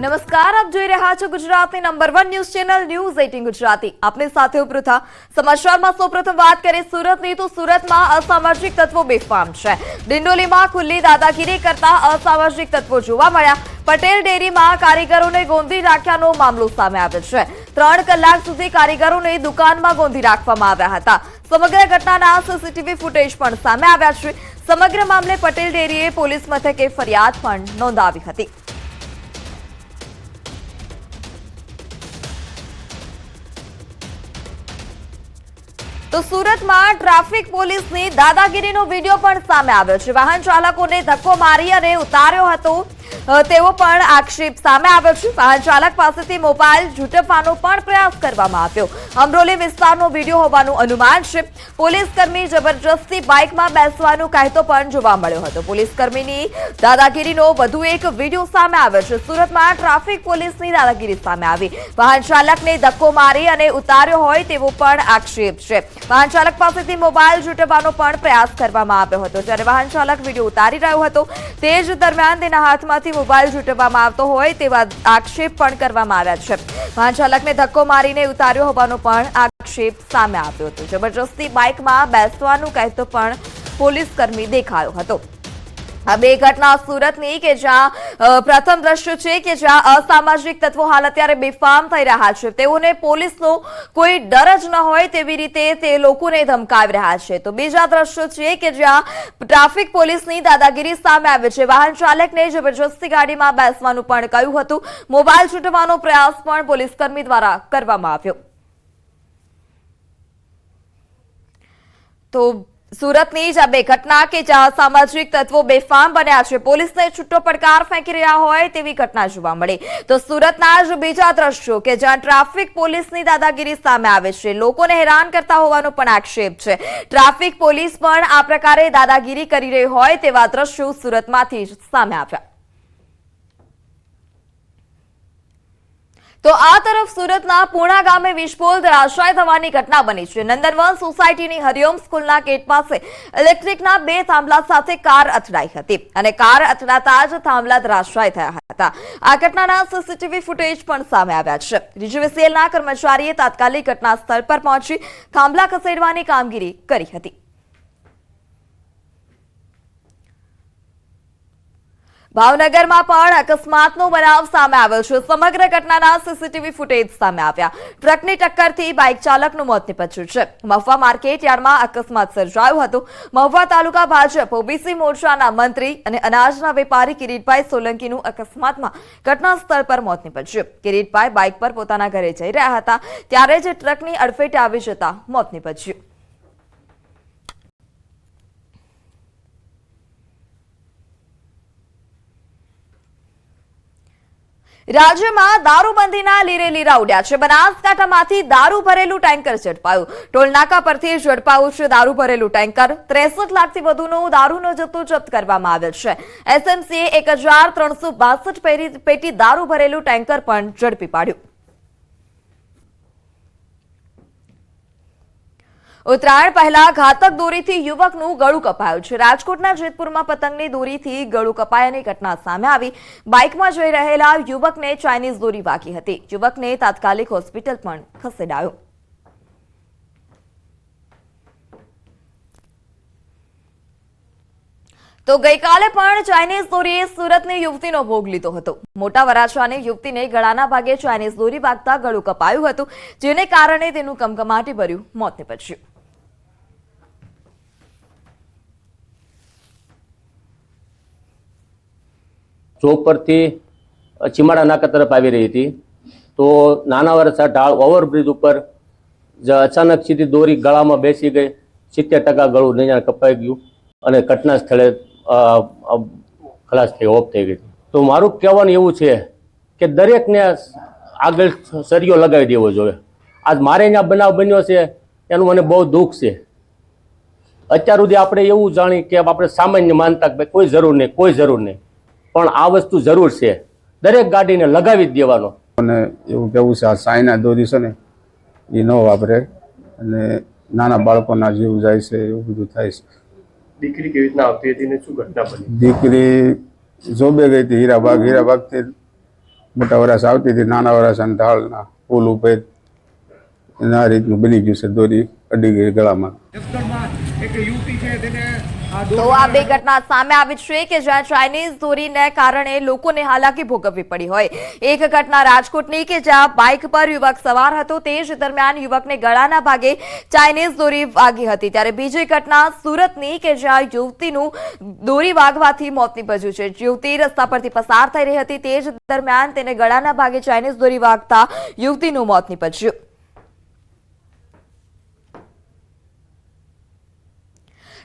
નમસ્કાર, આપ જોઈ રહ્યા છો ગુજરાતની number one news channel news eighteen Gujarati. આપની સાથે ઉપરથા સમાચારમાં સૌપ્રથમ વાત કરીએ સુરતની, તો સુરતમાં અસામાજિક તત્વો બેફામ છે. ડિંડોલીમાં ખુલ્લી દાદાગીરી કરતા અસામાજિક તત્વો જોવા મળ્યા. પટેલ ડેરીમાં કારીગરોને ગોંધી રાખ્યાનો મામલો સામે આવ્યો છે. ત્રણ કલાક સુધી કારીગરોને દુકાનમાં ગોંધી રાખવામાં આવ્યા હતા. સમગ્ર ઘટનાના સીસીટીવી ફૂટેજ પણ સામે આવ્યા છે. સમગ્ર મામલે પટેલ ડેરીએ પોલીસ મથકે ફરિયાદ પણ નોંધાવી હતી. તો સુરતમાં ટ્રાફિક પોલીસની દાદાગીરીનો વીડિયો પણ સામે આવ્યો છે. વાહન ચાલકોને ધક્કો મારી અને ઉતાર્યો હતો. તેવો પણ આક્ષેપ સામે આવ્યો છે. વાહન ચાલક પાસેથી મોબાઈલ ઝૂંટવવાનો પણ પ્રયાસ કરવામાં આવ્યો. અમરોલી વિસ્તારનો વીડિયો હોવાનું અનુમાન છે. પોલીસકર્મી જબરજસ્તી બાઇકમાં બેસવાનો કહેતો પણ જોવા મળ્યો હતો. પોલીસકર્મીની દાદાગીરીનો વધુ એક વીડિયો સામે આવ્યો છે. સુરતમાં ટ્રાફિક પોલીસની દાદાગીરી સામે આવી. વાહન ચાલકને ધક્કો મારી અને ઉતાર્યો હોય તેવો પણ આક્ષેપ છે. વાહન ચાલક પાસેથી મોબાઈલ ઝૂંટવવાનો પણ પ્રયાસ કરવામાં આવ્યો હતો. જ્યારે વાહન ચાલક વીડિયો ઉતારી રહ્યો હતો, તે જ દરમિયાન તેના હાથમાંથી મોબાઈલ ઝૂંટવવામાં આવતો હોય તેવા આક્ષેપ પણ કરવામાં આવ્યા છે. વાહન ધક્કો મારીને ઉતાર્યો હોવાનો પણ આક્ષેપ સામે આવ્યો હતો. જબરજસ્તી બાઇકમાં બેસવાનું કહેતો પણ પોલીસ કર્મી દેખાયો હતો. આ બે ઘટના સુરતની કે જ્યાં પ્રથમ દ્રશ્ય છે કે જ્યાં અસામાજિક તત્વો હાલ અત્યારે બેફામ થઈ રહ્યા છે. તેઓને પોલીસનો કોઈ ડર જ ન હોય તેવી રીતે તે લોકોને ધમકાવી રહ્યા છે. તો બીજા દ્રશ્યો છે કે જ્યાં ટ્રાફિક પોલીસની દાદાગીરી સામે આવે છે. વાહન ચાલકને જબરજસ્તી ગાડીમાં બેસવાનું પણ કહ્યું હતું. મોબાઈલ છૂટવાનો પ્રયાસ પણ પોલીસ કર્મી દ્વારા કરવામાં આવ્યો. તો સુરતની જ આ બે ઘટના કે જ્યાં સામાજિક તત્વો બેફામ બન્યા છે. પોલીસને છૂટો પડકાર ફેંકી રહ્યા હોય તેવી ઘટના જોવા મળી. તો સુરતના જ બીજા દ્રશ્યો કે જ્યાં ટ્રાફિક પોલીસની દાદાગીરી સામે આવે છે. લોકોને હેરાન કરતા હોવાનો પણ આક્ષેપ છે. ટ્રાફિક પોલીસ પણ આ પ્રકારે દાદાગીરી કરી રહી હોય તેવા દ્રશ્યો સુરતમાંથી સામે આવ્યા. તો આ તરફ સુરતના પૂણા ગામે વિસ્ફોટ ધરાશાય થવાની ઘટના બની છે. નંદનવન સોસાયટીની હરિઓમ સ્કૂલના ગેટ પાસે ઇલેક્ટ્રિકના બે થાંભલા સાથે કાર અથડાઈ હતી અને કાર અથડાતા જ થાંભલા ધરાશાય થયા હતા. આ ઘટનાના સીસીટીવી ફૂટેજ પણ સામે આવ્યા છે. રીજીવીસીએલના કર્મચારીએ તાત્કાલિક ઘટના સ્થળ પર પહોંચી થાંભલા ખસેડવાની કામગીરી કરી હતી. ભાવનગરમાં પણ અકસ્માતનો બનાવ સામે આવ્યો છે. સમગ્ર ઘટનાના સીસીટીવી ફૂટેજ સામે આવ્યા. ટ્રકની ટક્કરથી બાઇક ચાલકનું મોત નીપજ્યું છે. મહુવા માર્કેટ યાર્ડમાં અકસ્માત સર્જાયો હતો. મહુવા તાલુકા ભાજપ, ઓબીસી મોરચાના મંત્રી અને અનાજના વેપારી કિરીટભાઈ સોલંકીનું અકસ્માતમાં ઘટના સ્થળ પર મોત નીપજ્યું. કિરીટભાઈ બાઇક પર પોતાના ઘરે જઈ રહ્યા હતા. ત્યારે જ ટ્રકની અડફેટે આવી જતા મોત નીપજ્યું. રાજ્યમાં દારૂબંધીના લીરે લીરા ઉડ્યા છે. બનાસકાંઠામાંથી દારૂ ભરેલું ટેન્કર ઝડપાયું. ટોલનાકા પરથી ઝડપાયું છે દારૂ ભરેલું ટેન્કર. ત્રેસઠ લાખથી વધુનો દારૂનો જથ્થો જપ્ત કરવામાં આવેલ છે. એસએમસીએ એક હજાર ત્રણસો બાસઠ પેટી દારૂ ભરેલું ટેન્કર પણ ઝડપી પાડ્યું. ઉત્તરાયણ પહેલા ઘાતક દોરીથી યુવકનું ગળું કપાયું છે. રાજકોટના જેતપુરમાં પતંગની દોરીથી ગળું કપાયાની ઘટના સામે આવી. બાઇકમાં જઈ રહેલા યુવકને ચાઇનીઝ દોરી વાગી હતી. યુવકને તાત્કાલિક હોસ્પિટલ પણ ખસેડાયો. તો ગઈકાલે પણ ચાઇનીઝ દોરીએ સુરતની યુવતીનો ભોગ લીધો હતો. મોટા વરાછાની યુવતીને ગળાના ભાગે ચાઇનીઝ દોરી વાગતા ગળું કપાયું હતું, જેને કારણે તેનું કમકમાટી ભર્યું, મોત નીપજ્યું. ચોક પરથી ચીમાડા નાકા તરફ આવી રહી હતી. તો નાના વરસા ઢાળ ઓવરબ્રિજ ઉપર જ અચાનક સીધી દોરી ગળામાં બેસી ગઈ. સિત્તેર ટકા ગળું નહીં કપાઈ ગયું અને ઘટના સ્થળે ખલાસ થઈ, ઓફ થઈ ગઈ તો મારું કહેવાનું એવું છે કે દરેકને આગળ સરિયો લગાવી દેવો જોઈએ. આજ મારે ત્યાં બનાવ બન્યો છે, એનું મને બહુ દુઃખ છે. અત્યાર સુધી આપણે એવું જાણી કે આપણે સામાન્ય માનતા કે કોઈ જરૂર નહીં, કોઈ જરૂર નહીં. પણ આ વસ્તુ જરૂર છે. દરેક ગાડીને લગાવી જ દેવાનો. અને એવું કેવું છે આ સાયના દોરી છે ને એ ન વાપરે અને નાના બાળકોના જીવ જાય છે એવું બધું થાય છે. દીકરી કેવી રીતના આવતી હતી ને શું ઘટના બની? દીકરી જોબે ગઈ હતી હીરાબાગ હીરાબાગથી મોટા વરસ આવતી હતી નાના વરાસાના ઢાળના પુલ ઉપર. અને આ રીતનું બની ગયું છે દોરી અડી ગઈ ગળામાં. એક યુવતી છે તેને તો આ બે ઘટના સામે આવી છે કે જ્યાં ચાઇનીઝ દોરીને કારણે લોકોને હાલાકી ભોગવવી પડી હોય. એક ઘટના રાજકોટની કે જ્યાં બાઇક પર યુવક સવાર હતો, તે જ દરમિયાન યુવકને ગળાના ભાગે ચાઇનીઝ દોરી વાગી હતી. ત્યારે બીજી ઘટના સુરતની કે જ્યાં યુવતીનું દોરી વાગવાથી મોત નીપજ્યું છે. યુવતી રસ્તા પરથી પસાર થઈ રહી હતી, તે જ દરમિયાન તેને ગળાના ભાગે ચાઇનીઝ દોરી વાગતા યુવતીનું મોત નીપજ્યું.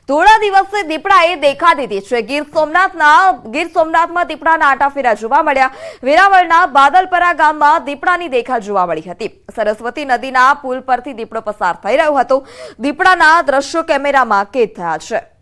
થોડા દિવસે દીપડાએ દેખા દીધી છે. ગીર સોમનાથના, ગીર સોમનાથમાં દીપડાના આટાફેરા જોવા મળ્યા. વેરાવળના બાદલપરા ગામમાં દીપડાની દેખા જોવા મળી હતી. સરસ્વતી નદીના પુલ પરથી દીપડો પસાર થઈ રહ્યો હતો. દીપડાના દ્રશ્યો કેમેરામાં કેદ થયા છે.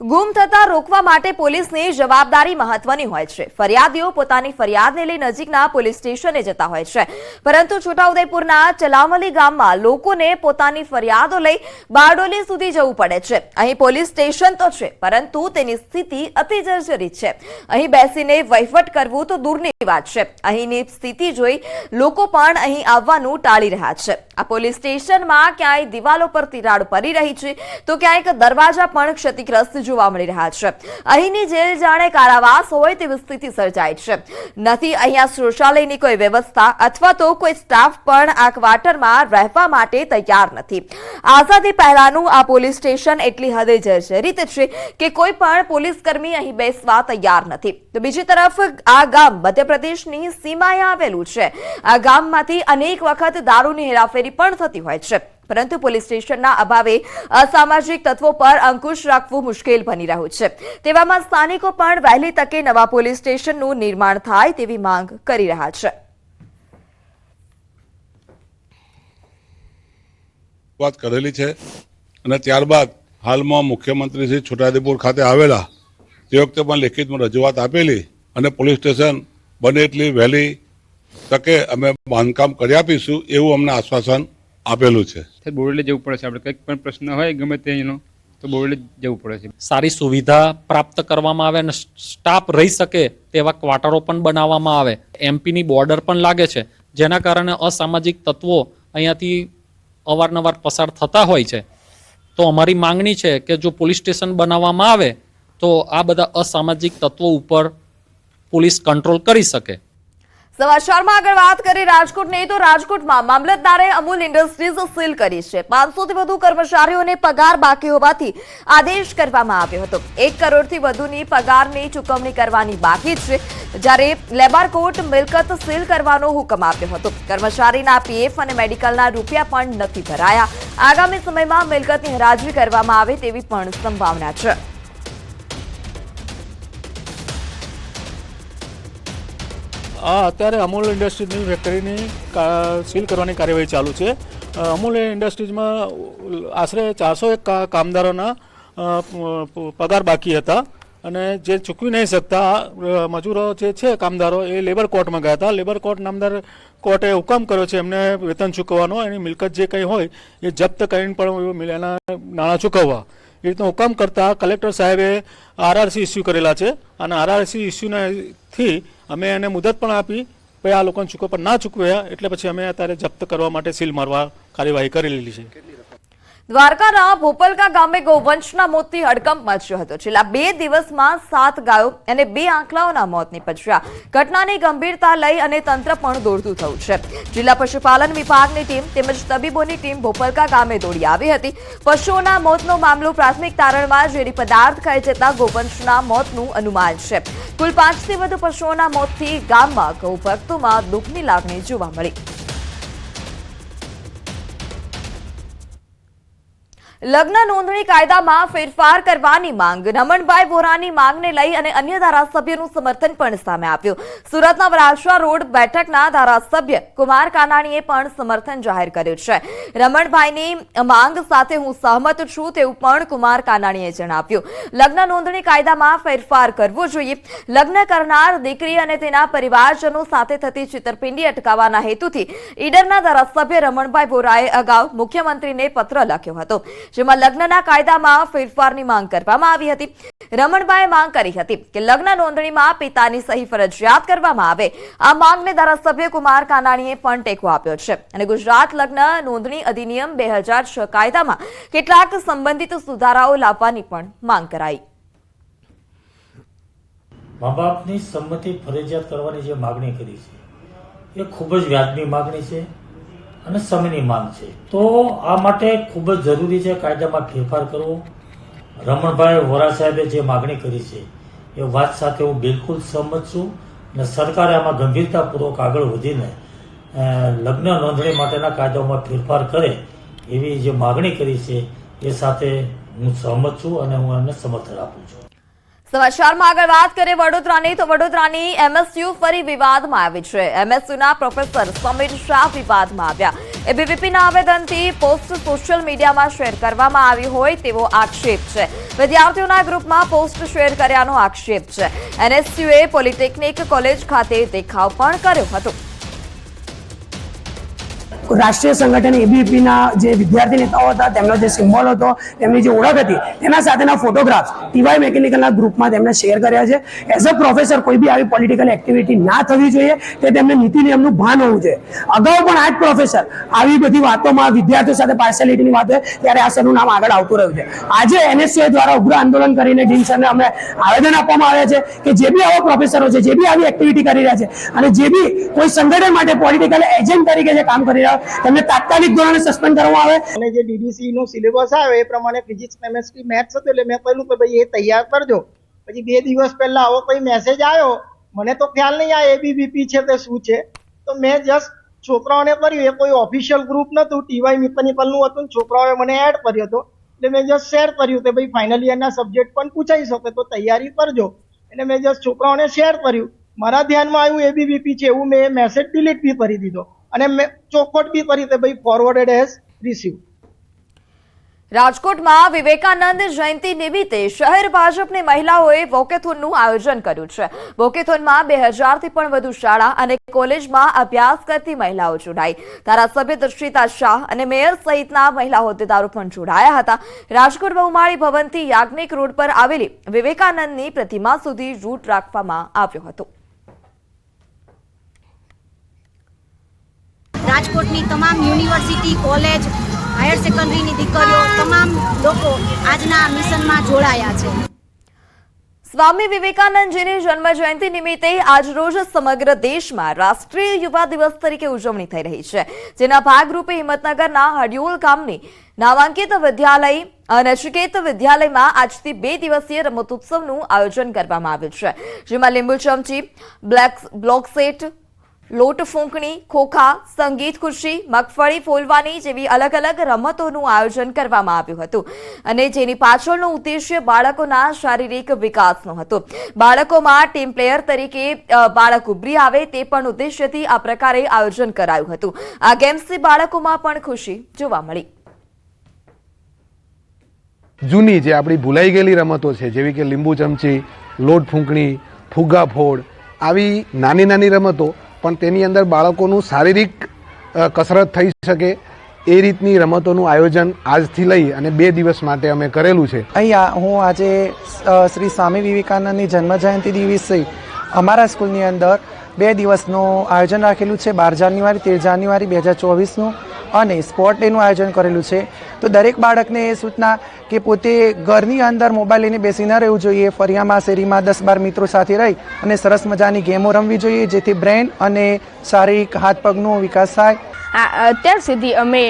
ગુમ થતા રોકવા માટે પોલીસની જવાબદારી મહત્વની હોય છે. ફરિયાદીઓ પોતાની ફરિયાદને લઈ નજીકના પોલીસ સ્ટેશને જતા હોય છે. પરંતુ છોટાઉદેપુરના ચલામલી ગામમાં લોકોને પોતાની ફરિયાદો લઈ બારડોલી સુધી જવું પડે છે. અહીં પોલીસ સ્ટેશન તો છે, પરંતુ તેની સ્થિતિ અતિ જર્જરિત છે. અહીં બેસીને વહીવટ કરવું તો દૂરની વાત છે. અહીંની સ્થિતિ જોઈ લોકો પણ અહીં આવવાનું ટાળી રહ્યા છે. આ પોલીસ સ્ટેશનમાં ક્યાંય દિવાલો પર તિરાડ પડી રહી છે, તો ક્યાંક દરવાજા પણ ક્ષતિગ્રસ્ત જોવા મળી રહ્યા છે. અહીંની જેલ જાણે કારાવાસ હોય તેવી સ્થિતિ સર્જાય છે. નથી અહીંયા શૌચાલયની કોઈ વ્યવસ્થા અથવા તો કોઈ સ્ટાફ પણ આ ક્વાર્ટરમાં રહેવા માટે તૈયાર નથી. આઝાદી પહેલાનું આ પોલીસ સ્ટેશન એટલી હદે જર્જરિત છે કે કોઈ પણ પોલીસ કર્મી અહીં બેસવા તૈયાર નથી. તો બીજી તરફ આ ગામ મધ્યપ્રદેશની સીમાએ આવેલું છે. આ ગામમાંથી અનેક વખત દારૂની હેરાફેરી પણ થતી હોય છે. પરંતુ પોલીસ સ્ટેશનના અભાવે અસામાજિક તત્વો પર અંકુશ રાખવું મુશ્કેલ બની રહ્યું છે. તેવામાં સ્થાનિકો પણ વહેલી તકે નવા પોલીસ સ્ટેશનનું નિર્માણ થાય તેવી માંગ કરી રહ્યા છે. વાત કરેલી છે અને ત્યારબાદ હાલમાં મુખ્યમંત્રી શ્રી છોટાઉદેપુર ખાતે આવેલા તે વખતે પણ લેખિતમાં રજૂઆત આપેલી અને પોલીસ સ્ટેશન બને એટલી વહેલી તકે અમે બાંધકામ કરી આપીશું એવું અમને આશ્વાસન આપેલું છે. તે બોરડે જવું પડે છે. આપણે કંઈક પણ પ્રશ્ન હોય ગમે તે એનો તો બોરડે જવું પડે છે. સારી સુવિધા પ્રાપ્ત કરવામાં આવે અને સ્ટાફ રહી શકે તેવા ક્વાર્ટરો પણ બનાવવામાં આવે. એમપીની બોર્ડર પણ લાગે છે. જેના કારણે અસામાજિક તત્વો અહીંયાથી અવારનવાર પસાર થતા હોય છે. તો અમારી માંગણી છે કે જો પોલીસ સ્ટેશન બનાવવામાં આવે તો આ બધા અસામાજિક તત્વો ઉપર પોલીસ કંટ્રોલ કરી શકે. સમાચારમાં આગળ વાત કરી રાજકોટની, તો રાજકોટમાં મામલતદારે અમૂલ ઇન્ડસ્ટ્રીઝ સીલ કરી છે. પાંચસો વધુ કર્મચારીઓને પગાર બાકી હોવાથી આદેશ કરવામાં આવ્યો હતો. એક કરોડથી વધુની પગારની ચૂકવણી કરવાની બાકી છે. જ્યારે લેબર કોર્ટ મિલકત સીલ કરવાનો હુકમ આપ્યો હતો. કર્મચારીના પીએફ અને મેડિકલના રૂપિયા પણ નથી ભરાયા. આગામી સમયમાં મિલકતની હરાજરી કરવામાં આવે તેવી પણ સંભાવના છે. આ અત્યારે અમૂલ ઇન્ડસ્ટ્રીઝની ફેક્ટરીની સીલ કરવાની કાર્યવાહી ચાલુ છે. અમૂલ ઇન્ડસ્ટ્રીઝમાં આશરે ચારસો એક કામદારોના પગાર બાકી હતા. અને જે ચૂકવી નહીં શકતા મજૂરો જે છે કામદારો, એ લેબર કોર્ટમાં ગયા હતા. લેબર કોર્ટ નામદાર કોર્ટે હુકમ કર્યો છે એમને વેતન ચૂકવવાનો. એની મિલકત જે કંઈ હોય, એ જપ્ત કરીને પણ એના નાણાં ચૂકવવા. એ રીતનો હુકમ કરતા કલેક્ટર સાહેબે આરઆરસી ઇસ્યુ કરેલા છે. અને આરઆરસી ઇસ્યુથી અમે એને મુદત પણ આપી પછી આ લોકોને ચૂકવ પણ ના ચૂકવ્યા, એટલે પછી અમે અત્યારે જપ્ત કરવા માટે સીલ મારવા કાર્યવાહી કરી લીધી છે. દ્વારકાના ભોપલકા ગામે ગૌવંશના મોતથી હડકંપ મચ્યો હતો. છેલ્લા બે દિવસમાં સાત ગાયો અને બે આંકલાઓના મોત નીપજ્યા. ઘટનાની ગંભીરતા લઈ અને તંત્ર પણ દોડતું થયું છે. જિલ્લા પશુપાલન વિભાગની ટીમ તેમજ તબીબોની ટીમ ભોપલકા ગામે દોડી આવી હતી. પશુઓના મોતનો મામલો પ્રાથમિક તારણમાં ઝેરી પદાર્થ ખાઈ જતા ગૌવંશના મોતનું અનુમાન છે. કુલ પાંચથી વધુ પશુઓના મોતથી ગામમાં ગૌ ભક્તોમાં દુઃખની લાગણી જોવા મળી. લગ્ન નોંધણી કાયદામાં ફેરફાર કરવાની માંગ. રમણભાઈ વોરાની માંગને લઈ અને અન્ય ધારાસભ્યોનું સમર્થન પણ સામે આવ્યું. સુરતના વરાછા રોડ બેઠકના ધારાસભ્ય કુમાર કાનાણીએ પણ સમર્થન જાહેર કર્યું છે. રમણભાઈની માંગ સાથે હું સહમત છું તેવું પણ કુમાર કાનાણીએ જણાવ્યું. લગ્ન નોંધણી કાયદામાં ફેરફાર કરવો જોઈએ. લગ્ન કરનાર દીકરી અને તેના પરિવારજનો સાથે થતી છેતરપિંડી અટકાવવાના હેતુથી ઈડરના ધારાસભ્ય રમણભાઈ વોરાએ અગાઉ મુખ્યમંત્રીને પત્ર લખ્યો હતો. જેમાં લગ્નના કાયદામાં ફેરફારની માંગ કરવામાં આવી હતી. રમણભાઈએ માંગ કરી હતી કે લગ્ન નોંધણીમાં પિતાની સહી ફરજિયાત કરવામાં આવે. આ માંગને ધારાસભ્ય કુમાર કાનાણીએ પણ ટેકો આપ્યો છે. અને ગુજરાત લગ્ન નોંધણી અધિનિયમ બે હજાર છ કાયદામાં કેટલાક સંબંધિત સુધારાઓ લાવવાની પણ માંગ કરાઈ. મા બાપની સંમતિ ફરજિયાત કરવાની જે માગણી કરી છે, એ ખૂબ જ વ્યાજબી માગણી છે. અને સમયની માંગ છે. તો આ માટે ખૂબ જ જરૂરી છે કાયદામાં ફેરફાર કરવો. રમણભાઈ વોરા સાહેબે જે માગણી કરી છે, એ વાત સાથે હું બિલકુલ સહમત છું અને સરકારે આમાં ગંભીરતાપૂર્વક આગળ વધીને લગ્ન નોંધણી માટેના કાયદાઓમાં ફેરફાર કરે એવી જે માગણી કરી છે, એ સાથે હું સહમત છું અને હું એમને સમર્થન આપું છું. સમાચારમાં આગળ વાત કરીએ વડોદરાની, તો વડોદરાની એમએસયુ ફરી વિવાદમાં આવી છે. એમએસયુના પ્રોફેસર સમીર શાહ વિવાદમાં આવ્યા. એબીવીપીના આવેદનથી પોસ્ટ સોશિયલ મીડિયામાં શેર કરવામાં આવી હોય તેવો આક્ષેપ છે. વિદ્યાર્થીઓના ગ્રુપમાં પોસ્ટ શેર કર્યાનો આક્ષેપ છે. એનએસયુએ પોલિટેકનિક કોલેજ ખાતે દેખાવ પણ કર્યો હતો. રાષ્ટ્રીય સંગઠન એબીપીના જે વિદ્યાર્થી નેતાઓ હતા, તેમનો જે સિમ્બોલ હતો, તેમની જે ઓળખ હતી, તેના સાથેના ફોટોગ્રાફ્સ ટીવાય મેકેનિકલના ગ્રુપમાં તેમણે શેર કર્યા છે. એઝ અ પ્રોફેસર કોઈ બી આવી પોલિટિકલ એક્ટિવિટી ના થવી જોઈએ, તે તેમને નીતિ નિયમનું ભાન હોવું જોઈએ. અગાઉ પણ આ જ પ્રોફેસર આવી બધી વાતોમાં વિદ્યાર્થીઓ સાથે પાર્શિયાલિટીની વાત ત્યારે આ સરનું નામ આગળ આવતું રહ્યું છે. આજે એનએસસીએ દ્વારા ઉગ્ર આંદોલન કરીને ડીન સરને અમને આવેદન આપવામાં આવ્યા છે કે જે બી આવા પ્રોફેસરો છે, જે બી આવી એક્ટિવિટી કરી રહ્યા છે, અને જે બી કોઈ સંગઠન માટે પોલિટિકલ એજન્ટ તરીકે જે કામ કરી રહ્યા હોય તેમને તાત્કાલિક ધોરણે સસ્પેન્ડ કરવામાં આવે. અને જે ડીડીસી નો સિલેબસ આવે, એ પ્રમાણે ફિઝિક્સ કેમેસ્ટ્રી મેથ્સ હતું એટલે મેં કહ્યું કે ભાઈ એ તૈયાર કરજો. પછી બે દિવસ પહેલા આવો કોઈ મેસેજ આવ્યો, મને તો ખ્યાલ નહીં આ એબીવીપી છે તે શું છે. તો મેં જસ્ટ છોકરાઓને કર્યું, એ કોઈ ઓફિશિયલ ગ્રુપ નતું ટીવાય મિકેનિકલનું હતું છોકરાઓએ મને એડ કર્યો હતો. એટલે મેં જસ્ટ શેર કર્યું કે ભાઈ ફાઇનલ યરના સબ્જેક્ટ પણ પૂછાઈ શકે, તો તૈયારી કરજો. એટલે મેં જસ્ટ છોકરાઓને શેર કર્યું. મારા ધ્યાનમાં આવ્યું એબીવીપી છે, એવું મેં મેસેજ ડિલીટ બી કરી દીધો. અને મેં ચોખવટ બી કરી કે ભાઈ ફોરવર્ડેડ એઝ રિસીવ રાજકોટમાં વિવેકાનંદ જયંતિ નિમિત્તે શહેર ભાજપની મહિલાઓએ વોકેથોનનું આયોજન કર્યું છે. વોકેથોનમાં બે હજારથી પણ વધુ શાળા અને કોલેજમાં અભ્યાસ કરતી મહિલાઓ જોડાઈ. ધારાસભ્ય દર્શિતા શાહ અને મેયર સહિતના મહિલા હોદ્દેદારો પણ જોડાયા હતા. રાજકોટ બહુમાળી ભવનથી યાજ્ઞિક રોડ પર આવેલી વિવેકાનંદની પ્રતિમા સુધી રૂટ રાખવામાં આવ્યો હતો. રાજકોટની તમામ યુનિવર્સિટી, કોલેજ, હાયર સેકન્ડરીની દીકરીઓ, તમામ લોકો આજના મિશનમાં જોડાયા છે. સ્વામી વિવેકાનંદજીની જન્મ જયંતિ નિમિત્તે આજરોજ સમગ્ર દેશમાં રાષ્ટ્રીય યુવા દિવસ તરીકે ઉજવણી થઈ રહી છે. જેના ભાગરૂપે હિંમતનગરના હડિયોલ ગામની નામાંકિત વિદ્યાલય અનચિકેત વિદ્યાલયમાં આજથી બે દિવસીય રમતોત્સવનું આયોજન કરવામાં આવ્યું છે. જેમાં લીંબુ ચમચી બ્લેક બ્લોક સેટ લોટ ફૂંકણી, ખોખા, સંગીત ખુરશી, મગફળી ફોલવાની જેવી અલગ અલગ રમતોનું આયોજન કરવામાં આવ્યું હતું. અને જેની પાછળનો ઉદ્દેશ્ય બાળકોના શારીરિક વિકાસનો હતો. બાળકોમાં ટીમ પ્લેયર તરીકે બાળક ઉભરી આવે તે પણ ઉદ્દેશ્યથી આ પ્રકારે આયોજન કરાયું હતું. આ ગેમ્સથી બાળકોમાં પણ ખુશી જોવા મળી. જૂની જે આપણી ભૂલાઈ ગયેલી રમતો છે, જેવી કે લીંબુ ચમચી, લોટ ફૂંકણી, ફુગ્ગા ફોડ, આવી નાની નાની રમતો પણ તેની અંદર બાળકોનું શારીરિક કસરત થઈ શકે એ રીતની રમતોનું આયોજન આજથી લઈ અને બે દિવસ માટે અમે કરેલું છે. અહીંયા હું આજે શ્રી સ્વામી વિવેકાનંદની જન્મજયંતિ દિવસે અમારા સ્કૂલની અંદર બે દિવસનું આયોજન રાખેલું છે. બાર જાન્યુઆરી, તેર જાન્યુઆરી બે હજાર ચોવીસનું. અને સ્પોર્ટ ડેનું આયોજન કરેલું છે. તો દરેક બાળકને એ સૂચના કે પોતે ઘરની અંદર મોબાઈલ લઈને બેસી ન રહેવું જોઈએ ફરિયામાં શેરીમાં દસ બાર મિત્રો સાથે રહી અને સરસ મજાની ગેમો રમવી જોઈએ, જેથી બ્રેન અને શારીરિક હાથ પગનો વિકાસ થાય. અત્યાર સુધી અમે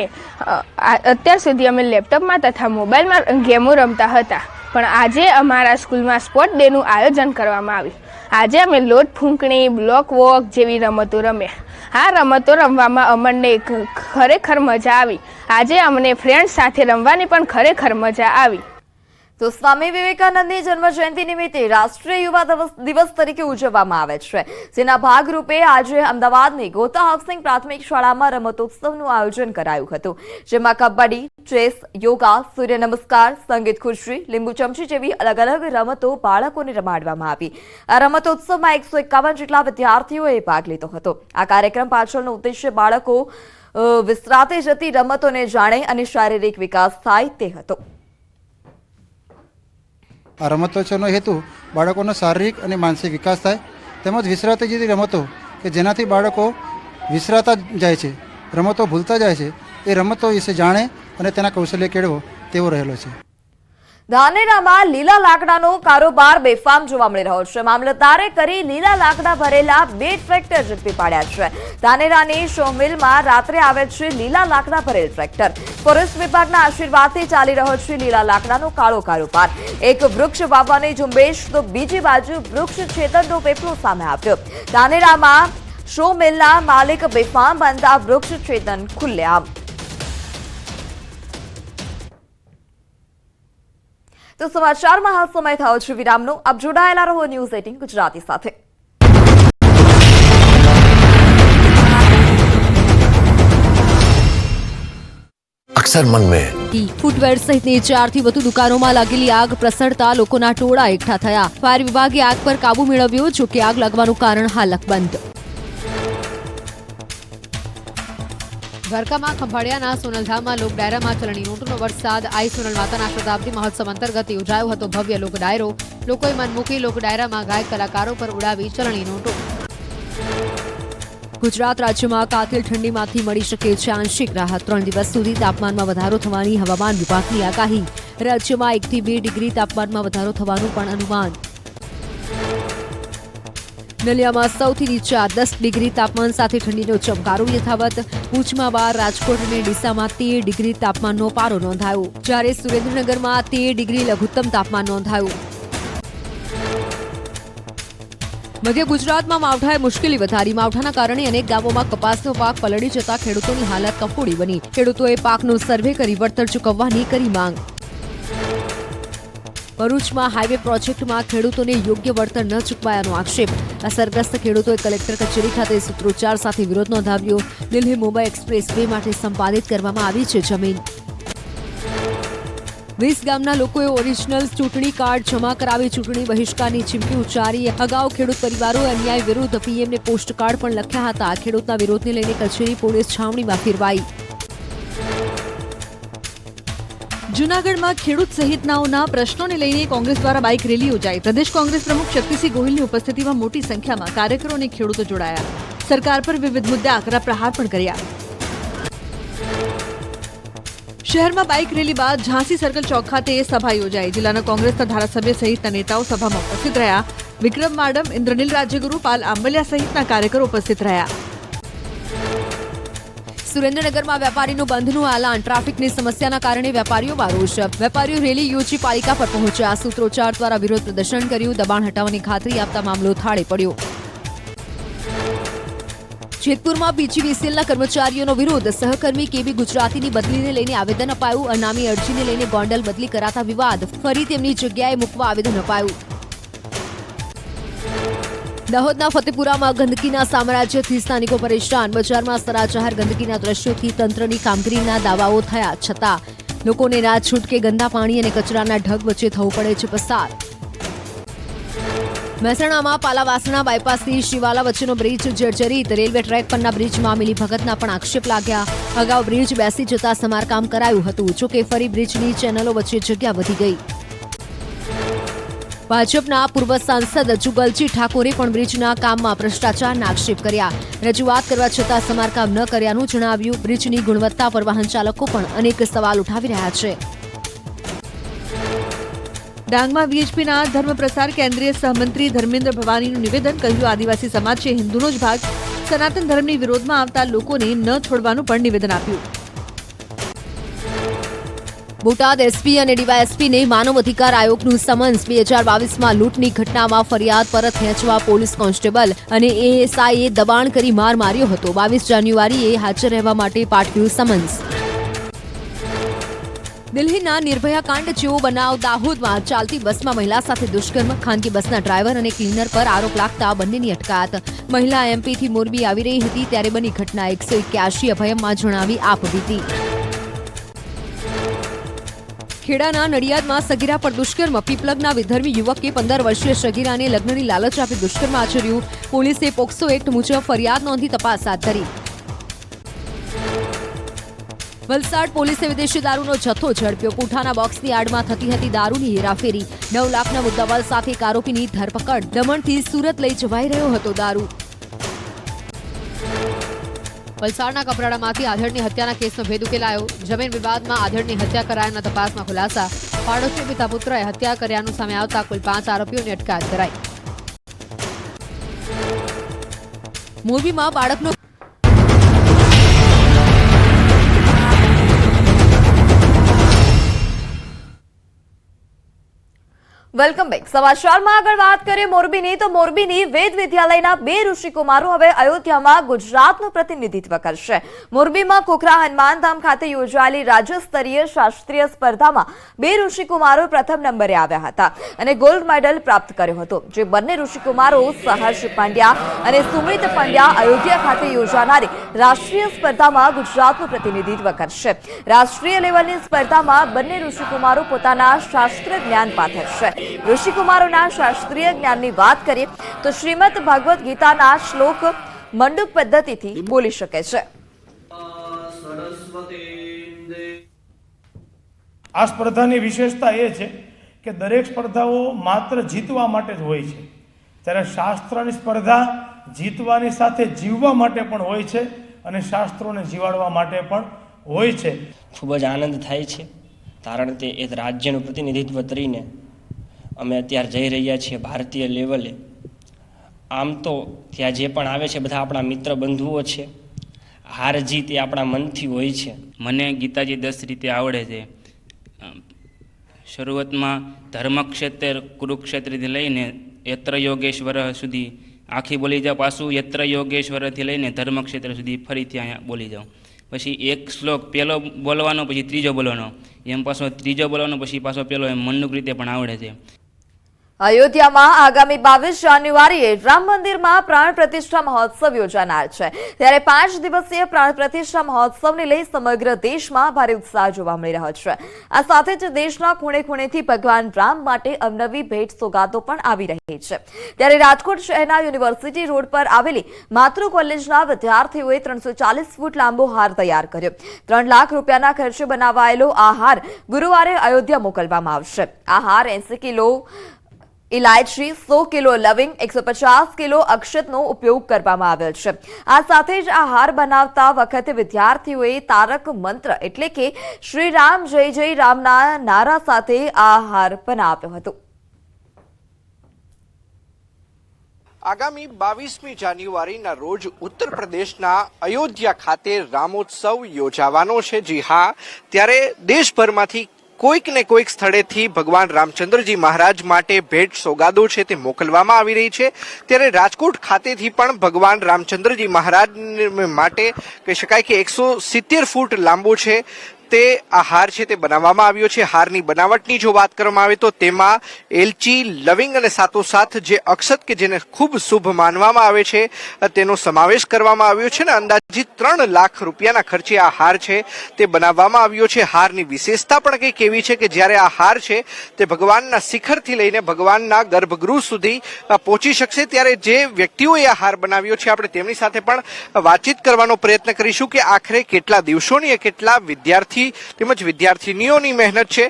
અત્યાર સુધી અમે લેપટોપમાં તથા મોબાઈલમાં ગેમો રમતા હતા. પણ આજે અમારા સ્કૂલમાં સ્પોર્ટ ડેનું આયોજન કરવામાં આવ્યું. આજે અમે લોટ ફૂંકણી બ્લોક વોક જેવી રમતો રમ્યા. આ રમતો રમવામાં અમને ખરેખર મજા આવી. આજે અમને ફ્રેન્ડ્સ સાથે રમવાની પણ ખરેખર મજા આવી. તો સ્વામી વિવેકાનંદની જન્મજયંતિ નિમિત્તે રાષ્ટ્રીય યુવા દિવસ- તરીકે ઉજવવામાં આવે છે. જેના ભાગરૂપે આજે અમદાવાદની ગોતા હાઉસિંગ પ્રાથમિક શાળામાં રમતોત્સવનું આયોજન કરાયું હતું. જેમાં કબડ્ડી, ચેસ, યોગા, સૂર્ય નમસ્કાર, સંગીત ખુરશી, લીંબુ ચમચી જેવી અલગ અલગ રમતો બાળકોને રમાડવામાં આવી. આ રમતોત્સવમાં એકસો એકાવન જેટલા વિદ્યાર્થીઓએ ભાગ લીધો હતો. આ કાર્યક્રમ પાછળનો ઉદ્દેશ્ય બાળકો વિસ્તરાતે જતી રમતોને જાણે અને શારીરિક વિકાસ થાય તે હતો. આ રમતોત્સવનો હેતુ બાળકોનો શારીરિક અને માનસિક વિકાસ થાય, તેમજ વિસરાતી જેવી રમતો કે જેનાથી બાળકો વિસરાતા જાય છે, રમતો ભૂલતા જાય છે, એ રમતો વિશે જાણે અને તેના કૌશલ્ય કેળવો તેવો રહેલો છે. ધાનેરામાં લીલા લાકડાનો કારોબાર બેફામ જોવા મળી રહ્યો છે. મામલતદારે કરી લીલા લાકડા ભરેલા બે ટ્રેક્ટર ઝડપી પાડ્યા છે. ધાનેરાની શોમિલમાં રાત્રે આવે છે લીલા લાકડા ભરેલ ટ્રેક્ટર. ફોરેસ્ટ વિભાગના આશીર્વાદથી ચાલી રહ્યો છે લીલા લાકડાનો કાળો કારોબાર. એક વૃક્ષ વાવવાની ઝુંબેશ તો બીજી બાજુ વૃક્ષ છેતરનો પેપરો સામે આવ્યો. ધાનેરામાં શો મિલના માલિક બેફામ બનતા વૃક્ષ છેતન ખુલ્લેઆમ. તો સમાચારમાં હાલ સમય થયો છે વિરામનો. આપ જોડાયેલા રહો ન્યૂઝ એટીન ગુજરાતી સાથે. અક્ષર મન में ફૂટવેર સહિતની ચારથી વધુ દુકાનોમાં લાગેલી આગ પ્રસરતા લોકોના ટોળા એકઠા થયા. ફાયર વિભાગે આગ પર કાબુ મેળવ્યો જો કે આગ લાગવાનું કારણ હાલ અકબંધ દ્વારકામાં ખંભાળિયાના સોનલધામમાં લોક ડાયરામાં ચલણી નોટનો વરસાદ. આઈ સોનલ માતાના શતાબ્દી મહોત્સવ અંતર્ગત યોજાયો હતો ભવ્ય લોક ડાયરો. લોકોએ મન મૂકી લોક ડાયરામાં ગાયક કલાકારો પર ઉડાવી ચલણી નોટો. ગુજરાત રાજ્યમાં કાતિલ ઠંડીમાંથી મળી શકે છે આંશિક રાહત. ત્રણ દિવસ સુધી તાપમાનમાં વધારો થવાની હવામાન વિભાગની આગાહી. રાજ્યમાં એકથી બે ડિગ્રી તાપમાનમાં વધારો થવાનું પણ અનુમાન. નલિયામાં સૌથી નીચા દસ ડિગ્રી તાપમાન સાથે ઠંડીનો ચમકારો. યથાવત ભુજમાં બાર રાજકોટ અને ડીસામાં તેર ડિગ્રી તાપમાનનો પારો નોંધાયો. જ્યારે સુરેન્દ્રનગરમાં તેર ડિગ્રી લઘુત્તમ તાપમાન નોંધાયું. મધ્ય ગુજરાતમાં માવઠાએ મુશ્કેલી વધારી. માવઠાના કારણે અનેક ગામોમાં કપાસનો પાક પલળી જતા ખેડૂતોની હાલત કફોડી બની. ખેડૂતોએ પાકનો સર્વે કરી વળતર ચૂકવવાની કરી માંગ. ભરૂચમાં હાઈવે પ્રોજેક્ટમાં ખેડૂતોને યોગ્ય વળતર ન ચૂકવાયાનો આક્ષેપ. અસરગ્રસ્ત ખેડૂતોએ કલેક્ટર કચેરી ખાતે સૂત્રોચ્ચાર સાથે વિરોધ નોંધાવ્યો. દિલ્હી મુંબઈ એક્સપ્રેસ વે માટે સંપાદિત કરવામાં આવી છે જમીન. વીસ ગામના લોકોએ ઓરિજિનલ ચૂંટણી કાર્ડ જમા કરાવી ચૂંટણી બહિષ્કારની ચીમકી ઉચ્ચારી. અગાઉ ખેડૂત પરિવારોએ અન્યાય વિરુદ્ધ પીએમને પોસ્ટ કાર્ડ પણ લખ્યા હતા. ખેડૂતના વિરોધને લઈને કચેરી પોલીસ છાવણીમાં ફેરવાઈ. જૂનાગઢમાં ખેડૂત સહિતનાઓના પ્રશ્નોને લઈને કોંગ્રેસ દ્વારા બાઇક રેલી યોજાઈ. પ્રદેશ કોંગ્રેસ પ્રમુખ શક્તિસિંહ ગોહિલની ઉપસ્થિતિમાં મોટી સંખ્યામાં કાર્યકરો અને ખેડૂતો જોડાયા. સરકાર પર વિવિધ મુદ્દે આકરા પ્રહાર પણ કર્યા. શહેરમાં બાઇક રેલી બાદ ઝાંસી સર્કલ ચોક ખાતે સભા યોજાઈ. જિલ્લાના કોંગ્રેસના ધારાસભ્ય સહિતના નેતાઓ સભામાં ઉપસ્થિત રહ્યા. વિક્રમ માડમ, ઇન્દ્રનીલ રાજ્યગુરુ, પાલ આંબલિયા સહિતના કાર્યકરો ઉપસ્થિત રહ્યા. સુરેન્દ્રનગરમાં વેપારીનું બંધનું એલાન. ટ્રાફિકની સમસ્યાના કારણે વેપારીઓમાં રોષ. વેપારીઓ રેલી યોજી પાલિકા પર પહોંચ્યા. સૂત્રોચ્ચાર દ્વારા વિરોધ પ્રદર્શન કર્યું. દબાણ હટાવવાની ખાતરી આપતા મામલો થાળે પડ્યો. જેતપુરમાં બીજીવીસીએલના કર્મચારીઓનો વિરોધ. સહકર્મી કેબી ગુજરાતીની બદલીને લઈને આવેદન અપાયું. અનામી અરજીને લઈને ગોંડલ બદલી કરાતા વિવાદ. ફરી તેમની જગ્યાએ મૂકવા આવેદન અપાયું. દાહોદના ફતેપુરામાં ગંદકીના સામ્રાજ્યથી સ્થાનિકો પરેશાન. બજારમાં સરાચાર ગંદકીના દ્રશ્યોથી તંત્રની કામગીરીના દાવાઓ થયા છતાં. લોકોને ના છૂટકે ગંદા પાણી અને કચરાના ઢગ વચ્ચે થવું પડે છે પસાર. મહેસાણામાં પાલાવાસણા બાયપાસથી શિવાલા વચ્ચેનો બ્રિજ જર્જરિત. રેલવે ટ્રેક પરના બ્રિજમાં ભગતના પણ આક્ષેપ લાગ્યા. અગાઉ બ્રિજ બેસી જતા સમારકામ કરાયું હતું. જોકે ફરી બ્રિજની ચેનલો વચ્ચે જગ્યા વધી ગઈ. ભાજપના પૂર્વ સાંસદ જુગલજી ઠાકોરે પણ બ્રિજના કામમાં ભ્રષ્ટાચારના આક્ષેપ કર્યા. રજૂઆત કરવા છતાં સમારકામ ન કર્યાનું જણાવ્યું. બ્રિજની ગુણવત્તા પર વાહન ચાલકો પણ અનેક સવાલ ઉઠાવી રહ્યા છે. ડાંગમાં વીએચપીના ધર્મ પ્રસાર કેન્દ્રીય સહમંત્રી ધર્મેન્દ્ર ભવાનીનું નિવેદન કહ્યું, આદિવાસી સમાજ છે, હિન્દુનો જ ભાગ. સનાતન ધર્મની વિરોધમાં આવતા લોકોને ન છોડવાનું પણ નિવેદન આપ્યું. બોટાદ એસપી અને ડીવાયએસપીને માનવ અધિકાર આયોગનું સમન્સ બે હજાર બાવીસમાં લૂંટની ઘટનામાં ફરિયાદ પરત ખેંચવા પોલીસ કોન્સ્ટેબલ અને એએસઆઈએ દબાણ કરી માર માર્યો હતો. બાવીસ જાન્યુઆરીએ હાજર રહેવા માટે પાઠવ્યું સમન્સ. દિલ્હીના નિર્ભયા કાંડ જેવો બનાવ દાહોદમાં ચાલતી બસમાં મહિલા સાથે દુષ્કર્મ, ખાનગી બસના ડ્રાઈવર અને ક્લીનર પર આરોપ લાગતા બંનેની અટકાયત. મહિલા એમપીથી મોરબી આવી રહી હતી, ત્યારે બની ઘટના એકસો એક્યાસી અભયમમાં જણાવી આપવીતી ખેડાના નડિયાદમાં સગીરા પર દુષ્કર્મ. પીપલગના વિધર્મી યુવકે પંદર વર્ષીય સગીરાને લગ્નની લાલચ આપી દુષ્કર્મ આચર્યું. પોલીસે પોક્સો એક્ટ મુજબ ફરિયાદ નોંધી તપાસ હાથ ધરી. વલસાડ પોલીસે વિદેશી દારૂનો જથ્થો ઝડપ્યો. પૂઠાના બોક્સની આડમાં થતી હતી દારૂની હેરાફેરી. નવ લાખના મુદ્દાવાલ સાથે એક આરોપીની ધરપકડ. દમણથી સુરત લઈ જવાઈ રહ્યો હતો દારૂ. વલસાડના કપરાડામાંથી આધેડની હત્યાના કેસનો ભેદ ઉકેલાયો. જમીન વિવાદમાં આધેડની હત્યા કરાયાના તપાસમાં ખુલાસા. પાડોશી પિતા પુત્રએ હત્યા કર્યાનું સામે આવતા કુલ પાંચ આરોપીઓની અટકાયત કરાઈ. મોરબીમાં બાળકનો વેલકમ બેક. સમાચારમાં આગળ વાત કરીએ મોરબીની, તો મોરબીની વેદ વિદ્યાલયના બે ઋષિકુમારો હવે અયોધ્યામાં ગુજરાતનું પ્રતિનિધિત્વ કરશે. મોરબીમાં ખોખરા હનુમાનધામ ખાતે યોજાયેલી રાજ્ય સ્તરીય શાસ્ત્રીય સ્પર્ધામાં બે ઋષિકુમારો પ્રથમ નંબરે આવ્યા હતા અને ગોલ્ડ મેડલ પ્રાપ્ત કર્યો હતો. જે બંને ઋષિકુમારો સહર્ષ પંડ્યા અને સુમિત પંડ્યા અયોધ્યા ખાતે યોજાનારી રાષ્ટ્રીય સ્પર્ધામાં ગુજરાતનું પ્રતિનિધિત્વ કરશે. રાષ્ટ્રીય લેવલની સ્પર્ધામાં બંને ઋષિકુમારો પોતાના શાસ્ત્ર જ્ઞાન પાથરશે. ઋષિકુમારોના શાસ્ત્રીય જ્ઞાનની વાત કરીએ તો શ્રીમદ ભગવદ્ ગીતાના શ્લોક મંડુક પદ્ધતિથી બોલી શકે છે. આ સ્પર્ધાની વિશેષતા એ છે કે દરેક સ્પર્ધાઓ માત્ર જીતવા માટે જ હોય છે. ત્યારે શાસ્ત્રની સ્પર્ધા જીતવાની સાથે જીવવા માટે પણ હોય છે અને શાસ્ત્રોને જીવાડવા માટે પણ હોય છે. ખૂબ જ આનંદ થાય છે. કારણ કે એ રાજ્યનું પ્રતિનિધિત્વ કરીને અમે અત્યારે જઈ રહ્યા છીએ ભારતીય લેવલે. આમ તો ત્યાં જે પણ આવે છે, બધા આપણા મિત્ર બંધુઓ છે. હાર જીત એ આપણા મનથી હોય છે. મને ગીતાજી દસ રીતે આવડે છે. શરૂઆતમાં ધર્મક્ષેત્ર, કુરુક્ષેત્રથી લઈને યત્ર યોગેશ્વર સુધી, આખી બોલી જાઓ, પાછું યત્ર યોગેશ્વરથી લઈને ધર્મક્ષેત્ર સુધી ફરીથી અહીંયા બોલી જાઉં પછી એક શ્લોક પહેલો બોલવાનો, પછી ત્રીજો બોલવાનો. એમ પાછો ત્રીજો બોલવાનો, પછી પાછો પહેલો એમ મનનું રીતે પણ આવડે છે. અયોધ્યામાં આગામી બાવીસ જાન્યુઆરીએ રામ મંદિરમાં પ્રાણ પ્રતિષ્ઠા મહોત્સવ યોજાનાર છે. ત્યારે પાંચ દિવસીય પ્રાણ પ્રતિષ્ઠા મહોત્સવને લઈ સમગ્ર દેશમાં ભારે ઉત્સાહ જોવા મળી રહ્યો છે. આ સાથે જ દેશના ખૂણે ખૂણેથી ભગવાન રામ માટે અવનવી ભેટ સોગાતો પણ આવી રહી છે. ત્યારે રાજકોટ શહેરના યુનિવર્સિટી રોડ પર આવેલી માતૃ કોલેજના વિદ્યાર્થીઓએ ત્રણસો ફૂટ લાંબો હાર તૈયાર કર્યો. ત્રણ લાખ રૂપિયાના ખર્ચે બનાવાયેલો આ હાર ગુરુવારે અયોધ્યા મોકલવામાં આવશે. આ હાર એસી કિલો ઇલાયચી સો કિલો લવિંગ, એકસો પચાસ કિલો અક્ષતનો ઉપયોગ કરવામાં આવ્યો છે. આ સાથે જ આ હાર બનાવતા વખતે વિદ્યાર્થીઓએ તારક મંત્ર એટલે કે શ્રી રામ, જય જય રામના નારા સાથે આ હાર બનાવ્યો હતો. આગામી બાવીસમી જાન્યુઆરીના રોજ ઉત્તર પ્રદેશના અયોધ્યા ખાતે રામોત્સવ યોજાવાનો છે. જી હા, ત્યારે દેશભરમાંથી કોઈક ને કોઈક સ્થળેથી ભગવાન રામચંદ્રજી મહારાજ માટે ભેટ સોગાદો છે તે મોકલવામાં આવી રહી છે. ત્યારે રાજકોટ ખાતેથી પણ ભગવાન રામચંદ્રજી મહારાજ માટે કહી શકાય કે એકસો સિત્તેર ફૂટ લાંબો છે. તે આ હાર છે તે બનાવવામાં આવ્યો છે. હારની બનાવટની જો વાત કરવામાં આવે તો તેમાં એલચી, લવિંગ અને સાથોસાથ જે અક્ષત કે જેને ખૂબ શુભ માનવામાં આવે છે, તેનો સમાવેશ કરવામાં આવ્યો છે ને અંદાજિત ત્રણ લાખ રૂપિયાના ખર્ચે આ હાર છે તે બનાવવામાં આવ્યો છે. હારની વિશેષતા પણ કંઈક એવી છે કે જ્યારે આ હાર છે તે ભગવાનના શિખરથી લઈને ભગવાનના ગર્ભગૃહ સુધી પહોંચી શકશે. ત્યારે જે વ્યક્તિઓએ આ હાર બનાવ્યો છે આપણે તેમની સાથે પણ વાતચીત કરવાનો પ્રયત્ન કરીશું કે આખરે કેટલા દિવસોની કેટલા વિદ્યાર્થી તેમજ વિદ્યાર્થીનીઓની મહેનત છે.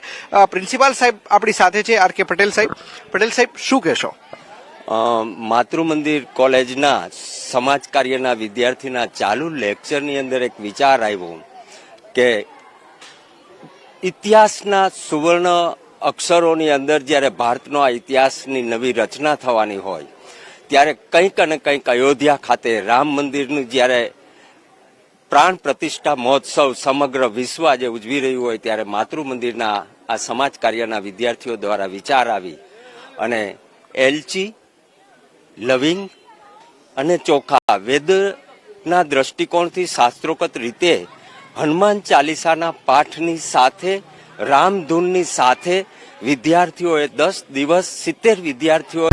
પ્રિન્સિપાલ સાહેબ આપણી સાથે છે, આર કે પટેલ સાહેબ. પટેલ સાહેબ, શું કહેશો? માતૃ મંદિર કોલેજના સમાજ કાર્યના વિદ્યાર્થીના ચાલુ લેક્ચરની અંદર એક વિચાર આવ્યો કે ઇતિહાસના સુવર્ણ અક્ષરોની અંદર જ્યારે ભારતનો આ ઇતિહાસની નવી રચના થવાની હોય, ત્યારે કંઈક અને કંઈક અયોધ્યા ખાતે રામ મંદિરનું જ્યારે પ્રાણ પ્રતિષ્ઠા મહોત્સવ સમગ્ર વિશ્વ આજે ઉજવી રહ્યું હોય ત્યારે માતૃ મંદિરના આ સમાજ કાર્યના વિદ્યાર્થીઓ દ્વારા વિચાર આવી અને એલચી, લવિંગ અને ચોખા વેદના દ્રષ્ટિકોણથી શાસ્ત્રોગત રીતે હનુમાન ચાલીસાના પાઠની સાથે, રામધૂનની સાથે વિદ્યાર્થીઓએ દસ દિવસ સિત્તેર વિદ્યાર્થીઓ